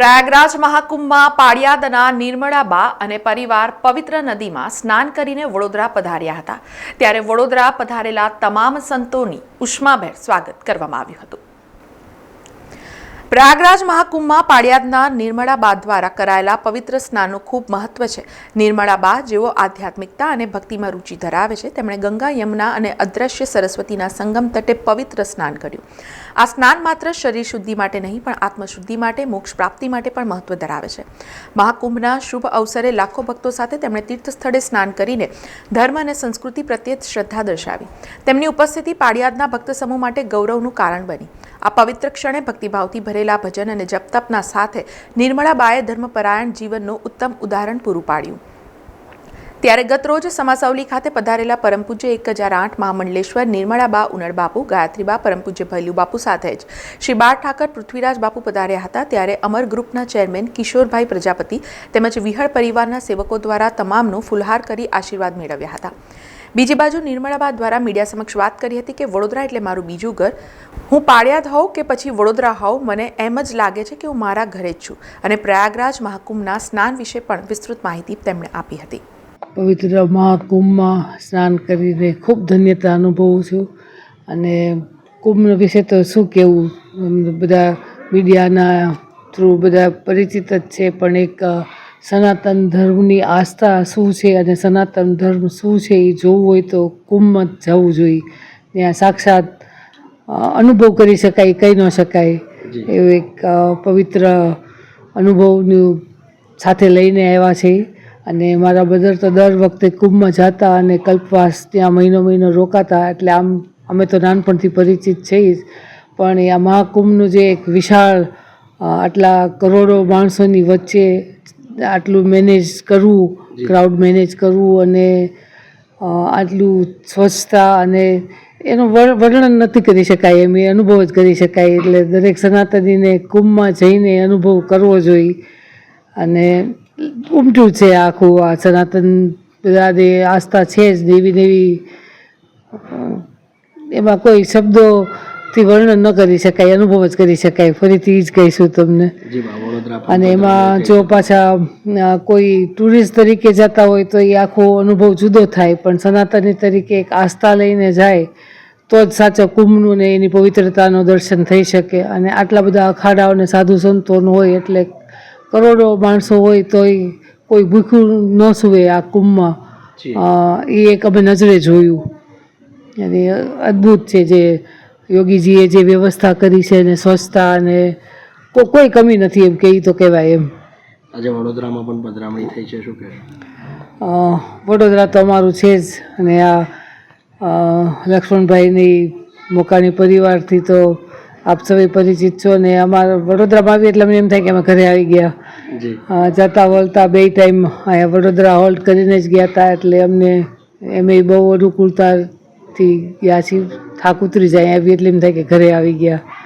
પ્રયાગરાજ મહાકુંભમાં પાળિયાદના નિર્મળાબા અને પરિવાર પવિત્ર નદીમાં સ્નાન કરીને વડોદરા પધાર્યા હતા. ત્યારે વડોદરા પધારેલા તમામ સંતોની ઉષ્માભેર સ્વાગત કરવામાં આવ્યું હતું. પ્રયાગરાજ મહાકુંભમાં પાળિયાદના નિર્મળાબા દ્વારા કરાયેલા પવિત્ર સ્નાનનું ખૂબ મહત્વ છે. નિર્મળા બા જેઓ આધ્યાત્મિકતા અને ભક્તિમાં રુચિ ધરાવે છે, તેમણે ગંગા, યમુના અને અદ્રશ્ય સરસ્વતીના સંગમ તટે પવિત્ર સ્નાન કર્યું. આ સ્નાન માત્ર શરીર શુદ્ધિ માટે નહીં, પણ આત્મશુદ્ધિ માટે, મોક્ષ પ્રાપ્તિ માટે પણ મહત્વ ધરાવે છે. મહાકુંભના શુભ અવસરે લાખો ભક્તો સાથે તેમણે તીર્થ સ્થળે સ્નાન કરીને ધર્મ અને સંસ્કૃતિ પ્રત્યે શ્રદ્ધા દર્શાવી. તેમની ઉપસ્થિતિ પાળિયાદના ભક્ત સમૂહ માટે ગૌરવનું કારણ બની. આ પવિત્ર ક્ષણે ભક્તિભાવથી ભરેલા ભજન અને જપતપના સાથે નિર્મળાબાએ ધર્મપરાયણ જીવનનું ઉત્તમ ઉદાહરણ પૂરું પાડ્યું. ત્યારે ગત રોજ સમાસવલી ખાતે પધારેલા પરમ પૂજ્ય એક હજાર આઠ મહામંડલેશ્વર, નિર્મળાબા, ઉનળબાપુ, ગાયત્રીબા પરમ પૂજ્ય ભૈલુ બાપુ સાથે જ શ્રી બાળ ઠાકર પૃથ્વીરાજ બાપુ પધાર્યા હતા. ત્યારે અમર ગ્રુપના ચેરમેન કિશોરભાઈ પ્રજાપતિ તેમજ વિહળ પરિવારના સેવકો દ્વારા તમામનો ફુલહાર કરી આશીર્વાદ મેળવ્યા હતા. બીજી બાજુ નિર્મળાબા દ્વારા મીડિયા સમક્ષ વાત કરી હતી કે વડોદરા એટલે મારું બીજું ઘર. હું પાળિયાદ હોઉં કે પછી વડોદરા હોઉં? મને એમ જ લાગે છે કે હું મારા ઘરે જ છું અને પ્રયાગરાજ મહાકુંભના સ્નાન વિશે પણ વિસ્તૃત માહિતી તેમણે આપી હતી. પવિત્ર મહાકુંભમાં સ્નાન કરીને ખૂબ ધન્યતા અનુભવું છું અને કુંભ વિશે તો શું કહેવું બધા મીડિયાના થ્રુ બધા પરિચિત જ છે, પણ એક સનાતન ધર્મની આસ્થા શું છે અને સનાતન ધર્મ શું છે એ જોવું હોય તો કુંભમાં જવું જોઈએ. ત્યાં સાક્ષાત અનુભવ કરી શકાય કહી ન શકાય એવું એક પવિત્ર અનુભવનું સાથે લઈને આવ્યા છે. અને મારા બ્રધર તો દર વખતે કુંભમાં જતા અને કલ્પવાસ ત્યાં મહિનો મહિનો રોકાતા એટલે આમ અમે તો નાનપણથી પરિચિત છીએ જ. પણ એ આ મહાકુંભનું જે એક વિશાળ આટલા કરોડો માણસોની વચ્ચે આટલું મેનેજ કરવું ક્રાઉડ મેનેજ કરવું અને આટલું સ્વચ્છતા અને એનું વર- વર્ણન નથી કરી શકાય એમ એ અનુભવ જ કરી શકાય. એટલે દરેક સનાતનીને કુંભમાં જઈને અનુભવ કરવો જોઈએ. અને ઉમટ્યું છે આખું આ સનાતન બધા જે આસ્થા છે જ દેવી દેવી. એમાં કોઈ શબ્દોથી વર્ણન ન કરી શકાય અનુભવ જ કરી શકાય. ફરીથી એ જ કહીશું તમને. અને એમાં જો પાછા કોઈ ટુરિસ્ટ તરીકે જતા હોય તો એ આખો અનુભવ જુદો થાય પણ સનાતની તરીકે એક આસ્થા લઈને જાય તો જ સાચો કુંભનું ને એની પવિત્રતાનું દર્શન થઈ શકે. અને આટલા બધા અખાડાઓ અને સાધુ સંતોનું હોય એટલે કરોડો માણસો હોય તોય કોઈ ભૂખ્યું ન સુવે આ કુંભમાં. એ એક અમે નજરે જોયું. અને અદ્ભુત છે જે યોગીજીએ જે વ્યવસ્થા કરી છે અને સ્વચ્છતા અને કોઈ કમી નથી એમ કે તો કહેવાય એમ. આજે વડોદરામાં પણ પધરામણી થઈ છે શું કહેશો? વડોદરા તો અમારું છે જ અને આ લક્ષ્મણભાઈની મોકાની પરિવારથી તો આપ સૌ પરિચિત છો ને અમારા વડોદરામાં આવી એટલે અમને એમ થાય કે અમે ઘરે આવી ગયા. જતા વળતા બે ટાઈમ અહીંયા વડોદરા હોલ્ડ કરીને જ ગયા હતા એટલે અમને એમ બહુ અનુકૂળતાથી ગયા છીએ થાક ઉતરી જાય આવી એટલે એમ થાય કે ઘરે આવી ગયા.